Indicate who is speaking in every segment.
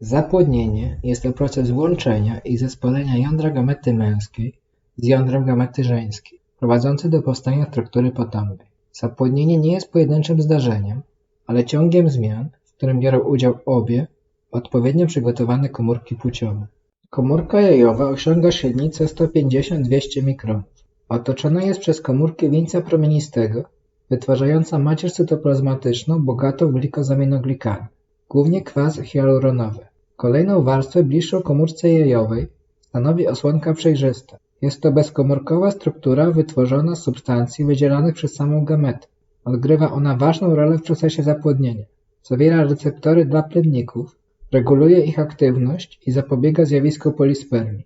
Speaker 1: Zapłodnienie jest to proces łączenia i zespolenia jądra gamety męskiej z jądrem gamety żeńskiej, prowadzący do powstania struktury potomnej. Zapłodnienie nie jest pojedynczym zdarzeniem, ale ciągiem zmian, w którym biorą udział obie odpowiednio przygotowane komórki płciowe. Komórka jajowa osiąga średnicę 150-200 mikronów. Otoczona jest przez komórki wieńca promienistego, wytwarzająca macierz cytoplazmatyczną bogatą w glikozaminoglikany, głównie kwas hialuronowy. Kolejną warstwę bliższą komórce jajowej stanowi osłonka przejrzysta. Jest to bezkomórkowa struktura wytworzona z substancji wydzielanych przez samą gametę. Odgrywa ona ważną rolę w procesie zapłodnienia. Zawiera receptory dla plemników, reguluje ich aktywność i zapobiega zjawisku polispermii.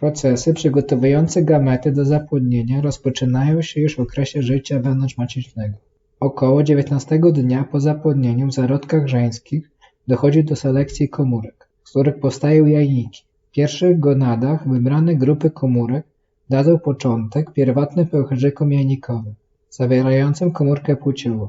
Speaker 1: Procesy przygotowujące gamety do zapłodnienia rozpoczynają się już w okresie życia wewnątrzmacicznego. Około 19 dnia po zapłodnieniu w zarodkach żeńskich dochodzi do selekcji komórek, z których powstają jajniki. W pierwszych gonadach wybrane grupy komórek dadzą początek pierwotnym pęcherzykom jajnikowym, zawierającym komórkę płciową.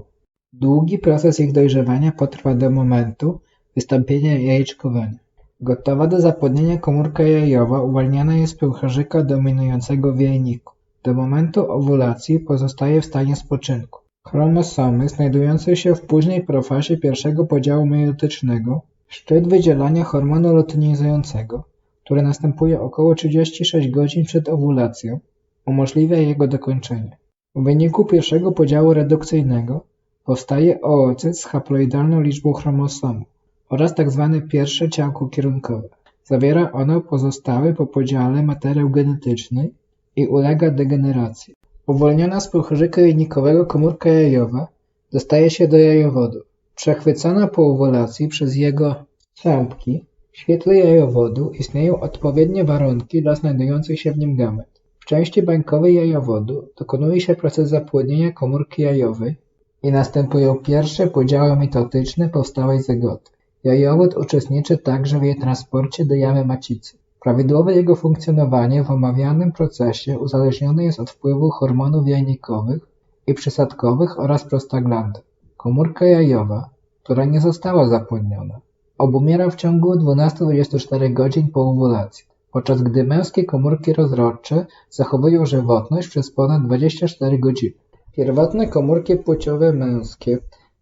Speaker 1: Długi proces ich dojrzewania potrwa do momentu wystąpienia jajeczkowania. Gotowa do zapłodnienia komórka jajowa uwalniana jest z pęcherzyka dominującego w jajniku. Do momentu owulacji pozostaje w stanie spoczynku. Chromosomy znajdujące się w późnej profazie pierwszego podziału meiotycznego, szczyt wydzielania hormonu luteinizującego, który następuje około 36 godzin przed owulacją, umożliwia jego dokończenie. W wyniku pierwszego podziału redukcyjnego powstaje oocyt z haploidalną liczbą chromosomów oraz tzw. pierwsze ciałko kierunkowe. Zawiera ono pozostały po podziale materiał genetyczny i ulega degeneracji. Uwolniona z pęcherzyka jajnikowego komórka jajowa dostaje się do jajowodu. Przechwycona po owulacji przez jego cząstki w świetle jajowodu istnieją odpowiednie warunki dla znajdujących się w nim gamet. W części bańkowej jajowodu dokonuje się proces zapłodnienia komórki jajowej i następują pierwsze podziały mitotyczne powstałej zagoty. Jajowód uczestniczy także w jej transporcie do jamy macicy. Prawidłowe jego funkcjonowanie w omawianym procesie uzależnione jest od wpływu hormonów jajnikowych i przysadkowych oraz prostaglandów. Komórka jajowa, która nie została zapłodniona, obumiera w ciągu 12-24 godzin po owulacji, podczas gdy męskie komórki rozrodcze zachowują żywotność przez ponad 24 godziny. Pierwotne komórki płciowe męskie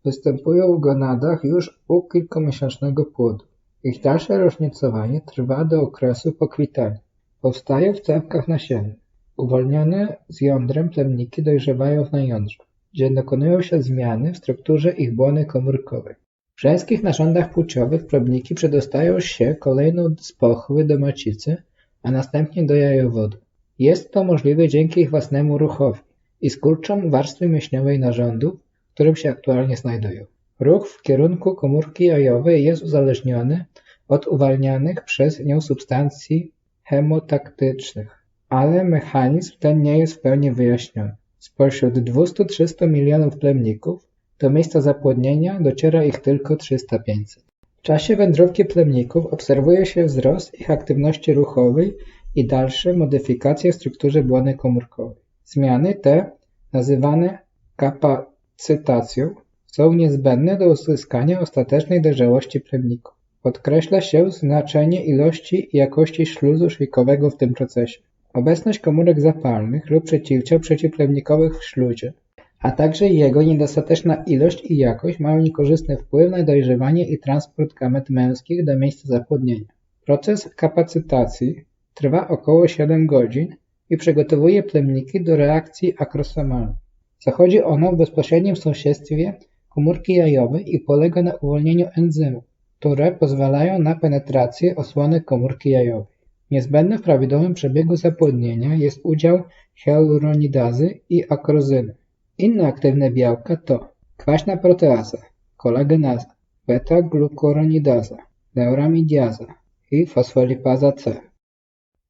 Speaker 1: występują w gonadach już u kilkumiesięcznego płodu. Ich dalsze różnicowanie trwa do okresu pokwitania. Powstają w cewkach nasiennych. Uwolnione z jądrem plemniki dojrzewają w najądrzu, gdzie dokonują się zmiany w strukturze ich błony komórkowej. W żeńskich narządach płciowych plemniki przedostają się kolejno z pochwy do macicy, a następnie do jajowodu. Jest to możliwe dzięki ich własnemu ruchowi i skurczom warstwy mięśniowej narządów, w którym się aktualnie znajdują. Ruch w kierunku komórki jajowej jest uzależniony od uwalnianych przez nią substancji hemotaktycznych, ale mechanizm ten nie jest w pełni wyjaśniony. Spośród 200-300 milionów plemników do miejsca zapłodnienia dociera ich tylko 300-500. W czasie wędrówki plemników obserwuje się wzrost ich aktywności ruchowej i dalsze modyfikacje w strukturze błony komórkowej. Zmiany te, nazywane kapacytacją, są niezbędne do uzyskania ostatecznej dojrzałości plemników. Podkreśla się znaczenie ilości i jakości śluzu szwikowego w tym procesie. Obecność komórek zapalnych lub przeciwciał przeciwplemnikowych w śluzie, a także jego niedostateczna ilość i jakość mają niekorzystny wpływ na dojrzewanie i transport gamet męskich do miejsca zapłodnienia. Proces kapacytacji trwa około 7 godzin i przygotowuje plemniki do reakcji akrosomalnej. Zachodzi ono w bezpośrednim sąsiedztwie komórki jajowej i polega na uwolnieniu enzymów, które pozwalają na penetrację osłony komórki jajowej. Niezbędny w prawidłowym przebiegu zapłodnienia jest udział hialuronidazy i akrozyny. Inne aktywne białka to kwaśna proteaza, kolagenaza, beta-glukuronidaza, neuramidiaza i fosfolipaza C.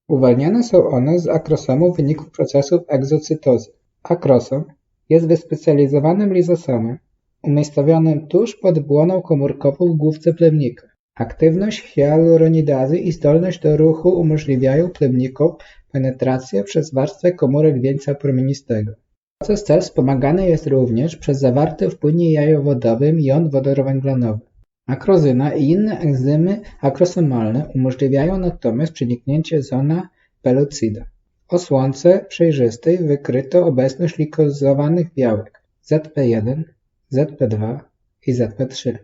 Speaker 1: Uwalniane są one z akrosomu w wyniku procesów egzocytozy. Akrosom jest wyspecjalizowanym lizosomem umiejscowionym tuż pod błoną komórkową w główce plemnika. Aktywność hialuronidazy i zdolność do ruchu umożliwiają plemnikom penetrację przez warstwę komórek wieńca promienistego. Proces ten wspomagany jest również przez zawarty w płynie jajowodowym jon wodorowęglanowy. Akrozyna i inne enzymy akrosomalne umożliwiają natomiast przeniknięcie zona pelucida. O słonce przejrzystej wykryto obecność likozowanych białek ZP1, ZP2 i ZP3.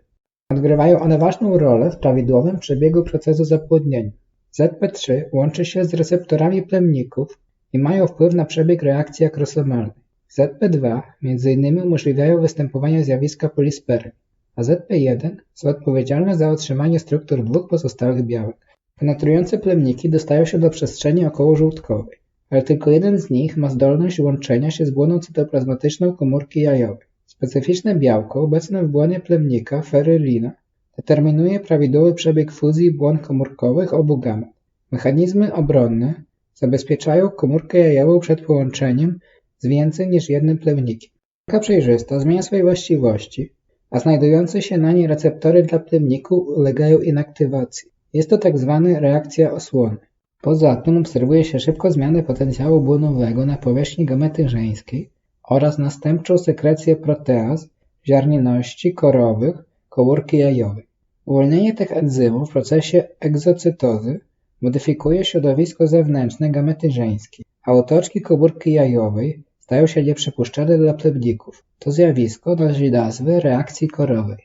Speaker 1: Odgrywają one ważną rolę w prawidłowym przebiegu procesu zapłodnienia. ZP3 łączy się z receptorami plemników i mają wpływ na przebieg reakcji akrosomalnej. ZP2 m.in. umożliwiają występowanie zjawiska polispery, a ZP1 są odpowiedzialne za otrzymanie struktur dwóch pozostałych białek. Penetrujące plemniki dostają się do przestrzeni okołożółtkowej, ale tylko jeden z nich ma zdolność łączenia się z błoną cytoplazmatyczną komórki jajowej. Specyficzne białko obecne w błonie plemnika ferylina determinuje prawidłowy przebieg fuzji błon komórkowych obu gamet. Mechanizmy obronne zabezpieczają komórkę jajową przed połączeniem z więcej niż jednym plemnikiem. Komórka przejrzysta zmienia swoje właściwości, a znajdujące się na niej receptory dla plemniku ulegają inaktywacji. Jest to tzw. Tak reakcja osłony. Poza tym obserwuje się szybką zmianę potencjału błonowego na powierzchni gamety żeńskiej oraz następczą sekrecję proteaz w ziarnioności korowych komórki jajowej. Uwolnienie tych enzymów w procesie egzocytozy modyfikuje środowisko zewnętrzne gamety żeńskiej, a otoczki komórki jajowej stają się nieprzypuszczalne dla plemników. To zjawisko nosi nazwę reakcji korowej.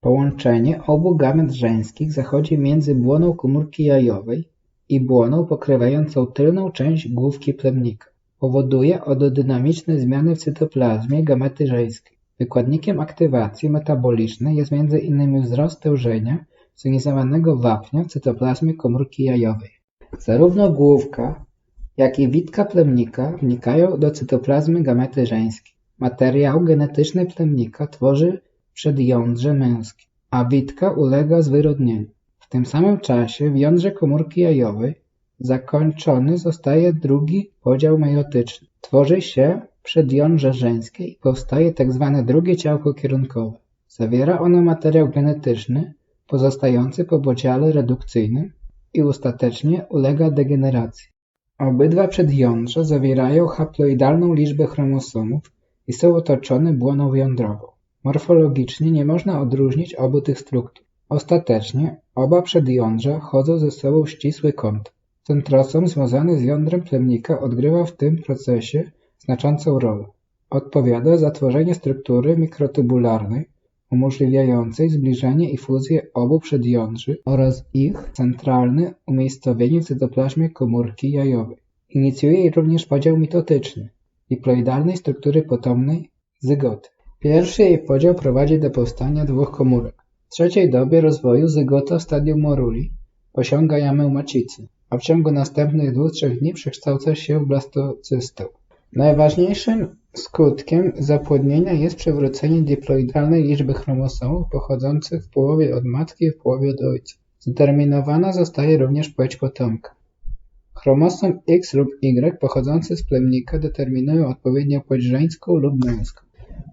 Speaker 1: Połączenie obu gamet żeńskich zachodzi między błoną komórki jajowej i błoną pokrywającą tylną część główki plemnika. Powoduje ododynamiczne zmiany w cytoplazmie gamety żeńskiej. Wykładnikiem aktywacji metabolicznej jest m.in. wzrost tężenia zjonizowanego wapnia w cytoplazmie komórki jajowej. Zarówno główka, jak i witka plemnika wnikają do cytoplazmy gamety żeńskiej. Materiał genetyczny plemnika tworzy przedjądrze męskie, a witka ulega zwyrodnieniu. W tym samym czasie w jądrze komórki jajowej zakończony zostaje drugi podział mejotyczny. Tworzy się przedjądrze żeńskie i powstaje tzw. Tak drugie ciałko kierunkowe. Zawiera ono materiał genetyczny pozostający po podziale redukcyjnym i ostatecznie ulega degeneracji. Obydwa przedjądrza zawierają haploidalną liczbę chromosomów i są otoczone błoną jądrową. Morfologicznie nie można odróżnić obu tych struktur. Ostatecznie oba przedjądrza chodzą ze sobą ścisły kąt. Centrosom związany z jądrem plemnika odgrywa w tym procesie znaczącą rolę. Odpowiada za tworzenie struktury mikrotubularnej umożliwiającej zbliżenie i fuzję obu przedjądrzy oraz ich centralne umiejscowienie w cytoplazmie komórki jajowej. Inicjuje również podział mitotyczny diploidalnej struktury potomnej zygoty. Pierwszy jej podział prowadzi do powstania dwóch komórek. W trzeciej dobie rozwoju zygota w stadium moruli osiąga jamę macicy, a w ciągu następnych dwóch-trzech dni przekształca się w blastocystę. Najważniejszym skutkiem zapłodnienia jest przywrócenie diploidalnej liczby chromosomów pochodzących w połowie od matki i w połowie od ojca. Zdeterminowana zostaje również płeć potomka. Chromosom X lub Y pochodzący z plemnika determinują odpowiednio płeć żeńską lub męską.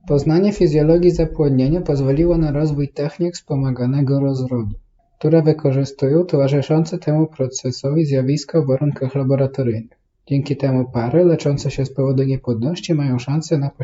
Speaker 1: Poznanie fizjologii zapłodnienia pozwoliło na rozwój technik wspomaganego rozrodu, które wykorzystują towarzyszące temu procesowi zjawiska w warunkach laboratoryjnych. Dzięki temu pary leczące się z powodu niepłodności mają szansę na